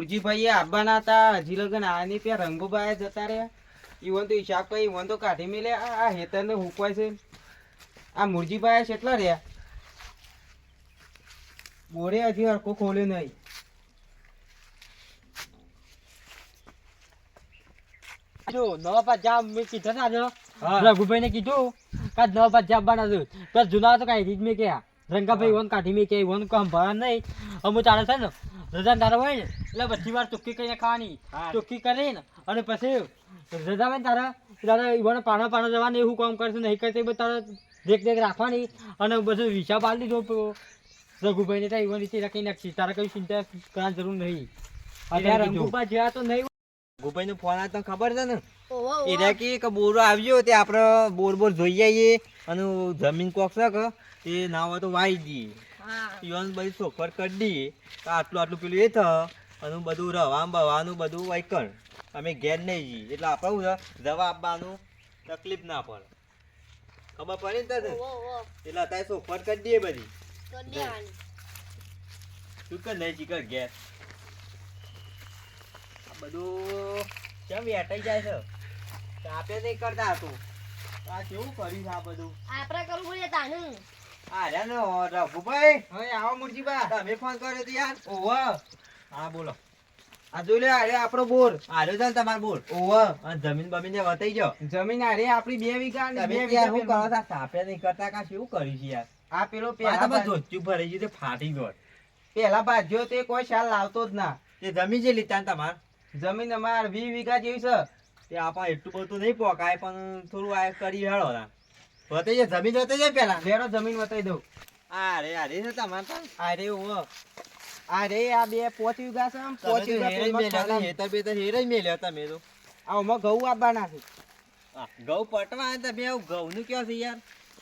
મુરજીભાઈ આવવાના હતા. હજી લગન આની ત્યાં રંગુભાઈ જતા રહ્યા. ઈવન તો હિસાબ કઈ ઈવન તો કાઢી મેલે. આ હેતરને હુકવાય છે. આ મુરજીભાઈ કેટલા રહ્યા? બોરે હજી હરખો ખોલ્યો નહીં. જો નવા પાસ જામ મેં કીધું ને રઘુભાઈ ને કીધું કે નવા પાસ જામ બનાવજો તો જૂના તો કઈ રીત મેં ક્યાં રંગાભાઈ વન કાઢી મેં કે વન કામ ભરા નહીં. અમુક ચાલે છે ને રજા હોય ને એટલે બધી વાર ચોખ્ખી કરીને ખાવાની. ચોખ્ખી કરીને અને પછી રજા તારા તારા ઈવન પાણા પાણા જવાનું એવું કામ કરશે નહીં કરશે એ બધું તારે દેખ દેખ રાખવાની. અને બધું હિસાબ આપી દીધો રઘુભાઈને ત્યાં ઈવાન રીતે રાખી નાખશે. તારા કઈ ચિંતા કરવાની જરૂર નહીં. અત્યારે કીધું. જ્યાં તો નહીં ગોપાઈ નો ફોન આવ્યો તને ખબર છે ને. એ રહ્યા કે એક બોરો આવ્યો તે આપણે બોર બોર જોઈ આવીએ અને જમીન કોક છે કે એ ના હોય તો વાઈ દઈએ. ઈવન બધી કરી તો આટલું આટલું પેલું એ થ અને બધું રવાનું બવાનું બધું વૈકણ અમે ઘેર નહીં જઈએ. એટલે આપણે શું દવા આપવાનું તકલીફ ના પડે. ખબર પડે ને તને. એટલે અત્યારે ચોખવટ કરી દઈએ બધી તો કર નહીં ચીકર ઘેર? આ બધું કેમ વેટાઈ જાય છે? આપે નહીં કરતા તું. આ કેવું કર્યું આ બધું? આપણે કરવું પડે તાનું. આ નો રઘુભાઈ. હવે આવો મુરજીભા તમે ફોન કર્યો તો યાર. ઓવા. હા બોલો. આ જોઈ લે આરે આપણો બોર. આર્યો છે ને તમારો બોલ ઓવા. અને જમીન બમીન ને વતાઈ જાઓ જમીન આરે આપણી બે વીઘા અને બે વીઘા શું કરો? પેલું. સાપે નહીં કરતા કા શું કર્યું છે યાર? આ પેલો પેલા તમે ભાગ- ભરાઈ ગયું તે ફાટી ગયો. પેલા ભાજ્યો તે કોઈ શાલ લાવતો જ ના. તે જમીન છે લીધા તમાર? જમીન અમાર વી વીઘા જેવી છે. તે આપણ એટલું બધું નહીં પોકાય પણ થોડું આ કરી હેળો ના વતાઈ જાય જમીન વતાઈ જાય પેલા. લેરો જમીન વતાઈ દઉં. અરે અરે છે તમારે તો. અરે રે અરે આ બે પોચ વીઘા છે આમ પોચ તો વીઘા મેલ્યા. હેતર બેતર હેરાઈ મેલ્યા તમે તો. આમાં ઘઉં આપવાના છે. આ ઘઉં પટવા તમે આવું ઘઉંનું કયો છે યાર?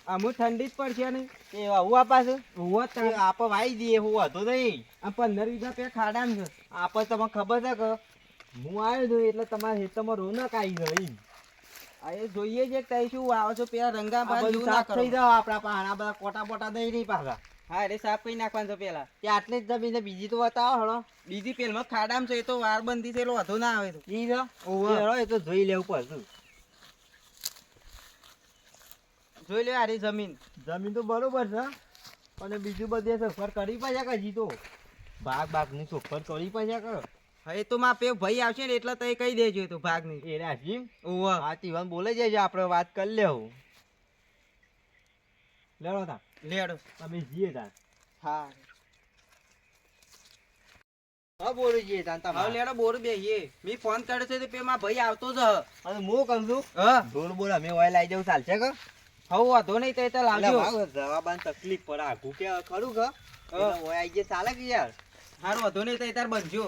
અમુક ઠંડી જ પડશે ને. એ આવું આપાશે છે? ઓવો આપો વાઈ દઈએ હું હતો નહીં. આ પંદર વીઘા પે ખાડા છે. આપ તમને ખબર છે કે હું આવ્યો છું એટલે તમારા હેતમાં રોનક આવી ગઈ. આ એ જોઈએ છે કે તઈ શું આવો છો? પેલા રંગા જેવું ના કરો થઈ જાવ આપણા પાણા બધા કોટા બોટા નહીં પાછા હા એટલે સાફ કરી નાખવાનું છે પેલા. તે આટલી જ જમીન બીજી તો બતાવો હળો. બીજી પેલમાં ખાડામાં છે એ તો વાર બંધી છે એટલે વધુ ના આવે તો. ઈ જો હળો, એ તો જોઈ લેવું પડશે જોઈ લે આરી જમીન. જમીન તો બરોબર છે અને બીજું બધે સફર કરી પાછા કજી તો? ભાગ ભાગની સફર કરી પાછા કરો. એ તો માં પે ભાઈ આવશે ને એટલે તઈ કહી દેજો તો ભાગ નહીં એ રાજી ઓવા આ તીવાન બોલે જાય આપણે વાત કરી લેવું લેડો તા લેડો. તમે જીએ તા હા. તા લેડો બોર મી ફોન છે તો પે માં ભાઈ આવતો જ. અને કહું છું હા. બોલ બોલ અમે ઓય લાવી જવું ચાલશે કે? હવ વાંધો નહીં તઈ તો લાવજો. જવાબાન તકલીફ પડે ખરું કે. ઓય આઈ જાય ચાલે કે યાર? હારું વાંધો નહીં તઈ તાર બનજો.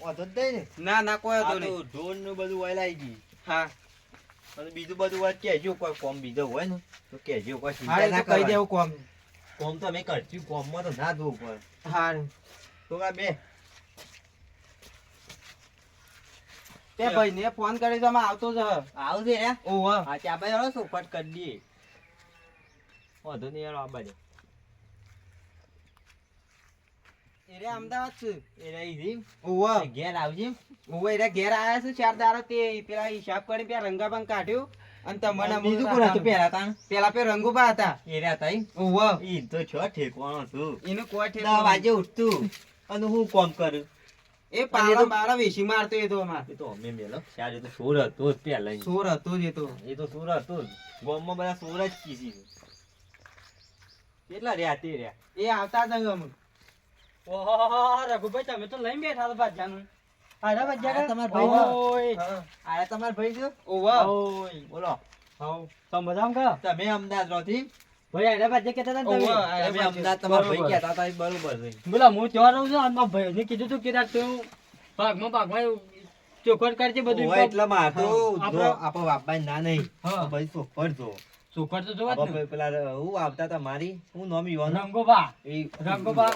વાંધો જ નહીં ને. ના ના કોઈ વાંધો નહીં. ઢોલનું બધું વહેલાઈ ગયું. ગઈ હા. અને બીજું બધું વાત કહેજો કોઈ કોમ બીજો હોય ને તો કહેજો કોઈ ચિંતા ના કહી દેવું કોમ. કોમ તો અમે કરશું કોમમાં તો ના જોવું પડે. હા તો આ બે. તે ભાઈ ને ફોન કર્યો તો આમાં આવતો જ હ. આવજે ઓહ હા. ત્યાં ભાઈ સોફટ કરી દઈએ. વાંધો નહીં યાર આ બાજુ. એ રે અમદાવાદ છું. એરે જી. ઓવા ઘેર આવજે. ઓવા એરે ઘેર આયા છે ચાર દારો તે પેલા હિસાબ કરી પેલા રંગાબાંગ કાઢ્યો. અને તમને બીજું કોણ હતું પેલા તાણ? પેલા પે રંગુબા હતા. એ રહ્યા તાઈ. ઓવા ઈ તો છો ઠેકવાનો છું. એનું કોઈ ઠેક દસ વાગે ઉઠતું. અને હું કોમ કરું? એ પાડા બારા વેસી મારતો એ તો અમાર. એ તો અમે મેલો. ત્યારે તો સોર હતો જ પહેલા સોર હતો જ એ તો. એ તો સોર હતો જ. ગામમાં બધા સોર જ કીધી કેટલા રહ્યા તે રહ્યા? એ આવતા જ અમે ઓહો રઘુભાઈ તમે તો લઈને બેઠા છો ભાજ્યાનું. અરે આ ભાજ્યા ભાઈ ઓય. આ તમારા ભાઈ છો? ઓવા. ઓય. બોલો. હાઉ તમે મજામાં કહો તમે અમદાવાદ રહો ભાઈ અરે ભાજ્યા કહેતા હતા તમે? તમે અમદાવાદ તમારા ભાઈ બરોબર. હતા બરોબર છે. બોલા હું ત્યાં રહું છું અને કીધું તું કીધા તું ભાગમાં ભાગમાં ચોખવટ કરજે બધું. એટલે માર તો હા, જો બાપા ના નહીં. ભાઈ ચોખવટ જો. ચોખવટ તો જોવા જ ને પેલા હું આવતા હતા મારી? હું નોમ યુવાનો? રંગોબા. એ રંગોબા.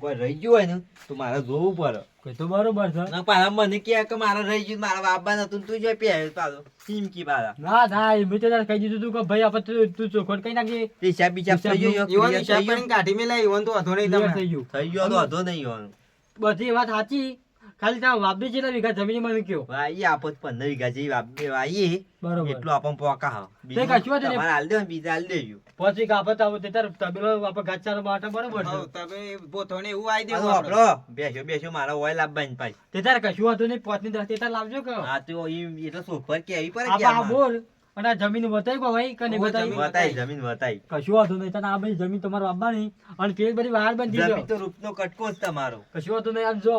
કોઈ રહી ગયું હોય ને તો મારે જોવું પડે. કોઈ તો બરોબર છે. ના પાછા મને કે કે મારે રહી ગયું મારા બાપા નતું તું તું જો આવ્યો પાછો. ચીમકી પાછા. ના ના એમ તો તારે કહી દીધું તું કે ભાઈ આપણે તું- તું ચોખવટ કઈ નાખજે. હિસાબ બિસાબ થઈ ગયો clear હિસાબ કાઢી મેલા ઈવન તો અધો નહીં તમે થઈ ગયું. થઈ ગયો તો અધો નહીં ઈવન. બધી વાત સાચી. ખાલી ત્યાં વાપરી જેટલા વીઘા જમીન મને કયો ભાઈ આપો પંદર વીઘા જેવી વાપ- વાઈએ બરોબર. એટલું આપણને પોકા હા તે કશું હતું તમારે હાલ દે બીજા હાલ દેજો. પાંચ વીઘા આપત આવો તે તાર તબેલો આપણે ઘાસચારો માટે બરોબર છે. તમે બોથોને એવું આઈ દેવું આપણો બેસો બેસો મારા ઓઇલ આપવાની પાછી. તે તાર કશું હતું નહીં પાંચની દસ તે તાર લાવજો કે હા તો એ એટલે સોફર કેવી પડે કે આ બોલ અને આ જમીન વતાઈ કો ભાઈ કને વતાઈ? જમીન વતાઈ જમીન વતાઈ. કશું હતું નહીં તને આ બધી જમીન તમારે આપવાની અને પેલી બધી બહાર બંધી જમીન દો તો રૂપનો કટકો જ તમારો. કશું હતું નહીં આમ જો.